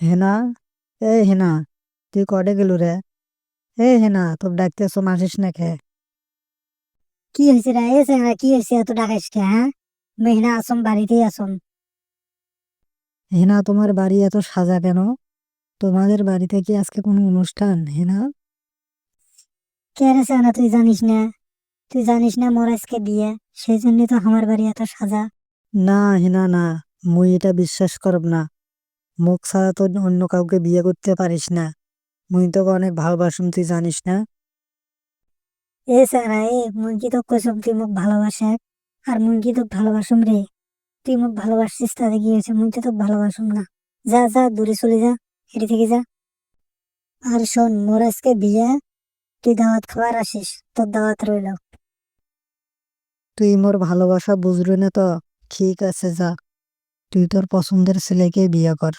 হেনা এ হেনা তুই কটে গেলু রে? এ হেনা তোর ডাকতে ডাকতেছো মাসিস না খে কি হয়েছে রে? এসে না কি হয়েছে এত ডাকাইস কে হ্যাঁ? মেহনা আসম বাড়িতেই আসম। হেনা তোমার বাড়ি এত সাজা কেন? তোমাদের বাড়িতে কি আজকে কোনো অনুষ্ঠান হেনা? কে রে তুই জানিস না? তুই জানিস না মোর আজকে বিয়ে? সেই জন্যই তো আমার বাড়ি এত সাজা। না হেনা না মুই এটা বিশ্বাস করব না। মুখ ছাড়া তো অন্য কাউকে বিয়ে করতে পারিস না। মুই তোকে অনেক ভালোবাসুম তুই জানিস না? এ সারা এ মুই কি তো কসম তুই মোক ভালোবাসে? আর মুই কি ভালোবাসুম রে? তুই মোক ভালোবাসছিস তাতে কি হয়েছে? মুই তো তোকে ভালোবাসুম না। যা যা দূরে চলে যা এটি থেকে যা। আর শোন মোর আজকে বিয়ে তুই দাওয়াত খাবার আসিস তোর দাওয়াত রইল। তুই মোর ভালোবাসা বুঝলি না তো? ঠিক আছে যা। তুই তোর পছন্দের ছেলেকে বিয়ে কর।